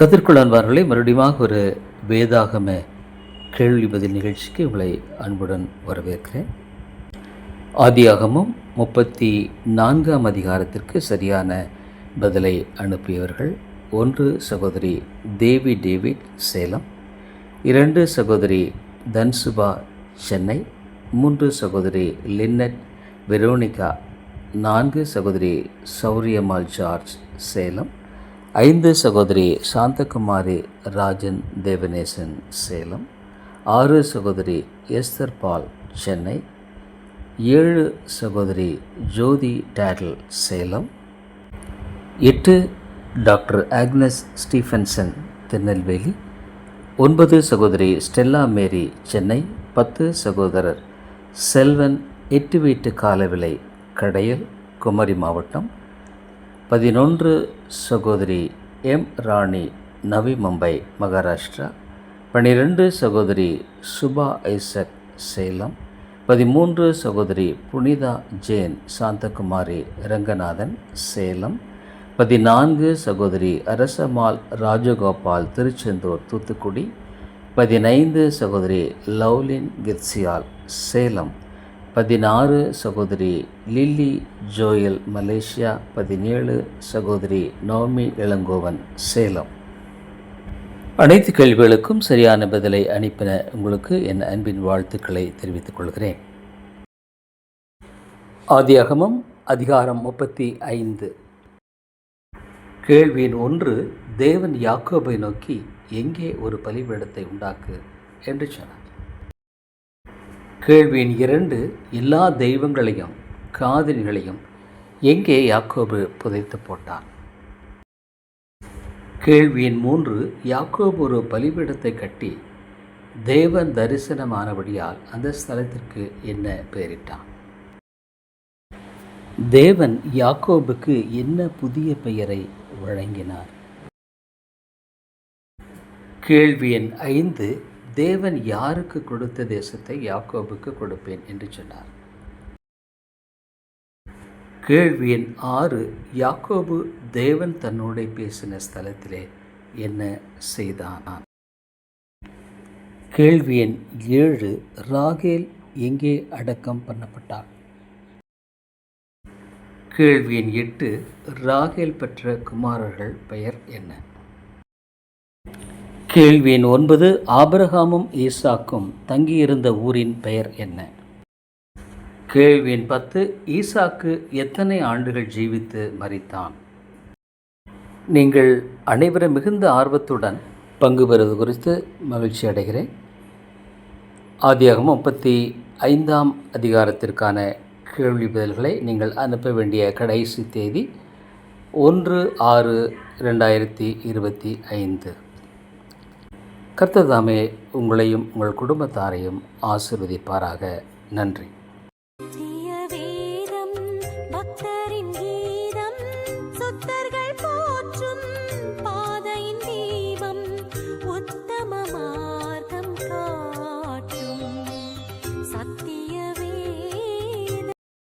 கதிர்குள் அன்பார்களே மறுபடியும் ஒரு வேதாகம கேள்வி பதில் நிகழ்ச்சிக்கு உங்களை அன்புடன் வரவேற்கிறேன். ஆதியாகமும் முப்பத்தி நான்காம் அதிகாரத்திற்கு சரியான பதிலை அனுப்பியவர்கள் ஒன்று சகோதரி தேவி டேவிட் சேலம் இரண்டு சகோதரி தன்சுபா சென்னை மூன்று சகோதரி லின்னட் வெரோனிகா நான்கு சகோதரி சௌரியம்மாள் ஜார்ஜ் சேலம் ஐந்து சகோதரி சாந்தகுமாரி ராஜன் தேவநேசன் சேலம் ஆறு சகோதரி எஸ்தர் பால் சென்னை ஏழு சகோதரி ஜோதி டேடல் சேலம் எட்டு டாக்டர் ஆக்னஸ் ஸ்டீஃபன்சன் திருநெல்வேலி ஒன்பது சகோதரி ஸ்டெல்லா மேரி சென்னை பத்து சகோதரர் செல்வன் எட்டு வீட்டு காலவிலை கடையல் குமரி மாவட்டம் பதினொன்று சகோதரி எம் ராணி நவி மும்பை மகாராஷ்டிரா. பன்னிரெண்டு சகோதரி சுபா ஐசக் சேலம். பதிமூன்று சகோதரி புனிதா ஜேன் சாந்தகுமாரி ரங்கநாதன் சேலம். பதினான்கு சகோதரி அரசமால் ராஜகோபால் திருச்செந்தூர் தூத்துக்குடி. பதினைந்து சகோதரி லவ்லின் கிர்சியால் சேலம். பதினாறு சகோதரி லில்லி ஜோயல் மலேசியா. பதினேழு சகோதரி நவமி இளங்கோவன் சேலம். அனைத்து கேள்விகளுக்கும் சரியான பதிலை அனுப்பின உங்களுக்கு என் அன்பின் வாழ்த்துக்களை தெரிவித்துக் கொள்கிறேன். ஆதியாகமம் அதிகாரம் முப்பத்தி ஐந்து. கேள்வியின் ஒன்று தேவன் யாக்கோபை நோக்கி எங்கே ஒரு பலிபீடத்தை உண்டாக்கு? என்று சொன்னார். கேள்வியின் இரண்டு எல்லா தெய்வங்களையும் காதலிகளையும் எங்கே யாக்கோபு புதைத்து போட்டான் கேள்வியின் மூன்று யாக்கோபு ஒரு பலிபீடத்தை கட்டி தேவன் தரிசனமானபடியால் அந்த ஸ்தலத்திற்கு என்ன பெயரிட்டான் தேவன் யாக்கோபுக்கு என்ன புதிய பெயரை வழங்கினார்? கேள்வி எண் ஐந்து தேவன் யாருக்கு கொடுத்த தேசத்தை யாக்கோபுக்கு கொடுப்பேன் என்று சொன்னார். கேள்வி எண் ஆறு யாக்கோபு தேவன் தன்னோட பேசின ஸ்தலத்திலே என்ன செய்தான்? கேள்வி எண் ஏழு ராகேல் எங்கே அடக்கம் பண்ணப்பட்டார் கேள்வி எண் எட்டு ராகேல் பெற்ற குமாரர்கள் பெயர் என்ன? கேள்வி எண் ஒன்பது ஆபிரகாமும் ஈசாக்கும் தங்கியிருந்த ஊரின் பெயர் என்ன? கேள்வி எண் பத்து ஈசாக்கு எத்தனை ஆண்டுகள் ஜீவித்து மறித்தான் நீங்கள் அனைவரும் மிகுந்த ஆர்வத்துடன் பங்கு பெறுவது குறித்து மகிழ்ச்சி அடைகிறேன். ஆதியாகமம் முப்பத்தி ஐந்தாம் அதிகாரத்திற்கான கேள்வி பதில்களை நீங்கள் அனுப்ப வேண்டிய கடைசி தேதி ஒன்று ஆறு ரெண்டாயிரத்தி இருபத்தி ஐந்து. கர்த்ததாமே உங்களையும் உங்கள் குடும்பத்தாரையும் ஆசிர்வதிப்பாராக. நன்றி.